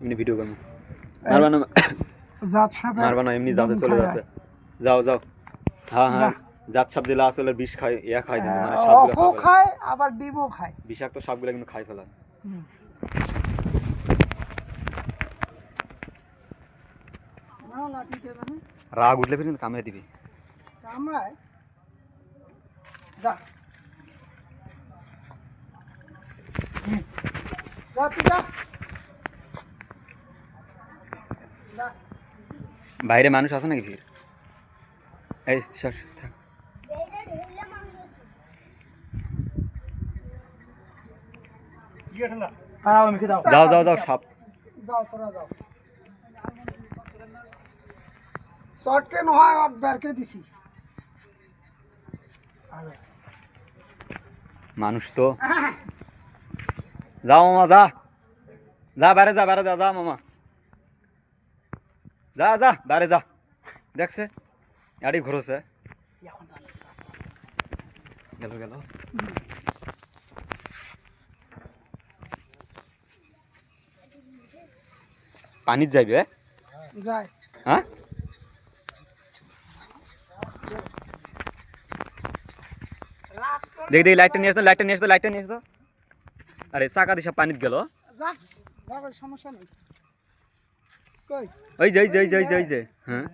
এমনি ভিডিও করব মারবা না মারবা না এমনি যাতে চলে যাচ্ছে। যাও যাও। হ্যাঁ হ্যাঁ। জাত সাপ দিলে আসলে বিষ খায় ইয়া খাই দিবে মানে হ্যাঁ, সাপগুলো খায় আবার ডিমও খায়। বিষাক্ত সাপগুলো কিন্তু খাই ফেলা রাগ উঠলে ফির কিন্তু কামড়ে দিবি। কামড়ায়? যা। যা তুই যা যা বাইরে মানুষ আছে নাকি ফির এই থাক। হ্যাঁ যাও যাও যাও সাপ। শর্টকে নহয় বেরকে দিছি। মানুষ তো। যাও মামা যা। যা বাইরে যা বাইরে যা যা মামা। যা যা বাইরে যা। দেখছে গাড়ি ঘুরোছে। গেল গেল। পানিত যাইবে যায় হ্যাঁ দেখ দেখ লাইটটা নিয়ে আসতো লাইটটা নিয়ে আসতো লাইটটা নিয়ে আসতো। আরে চাকা দিশা পানিত গেল। যা সমস্যা নেই। ওই যে ওই যে ওই যে ওই যে হ্যাঁ।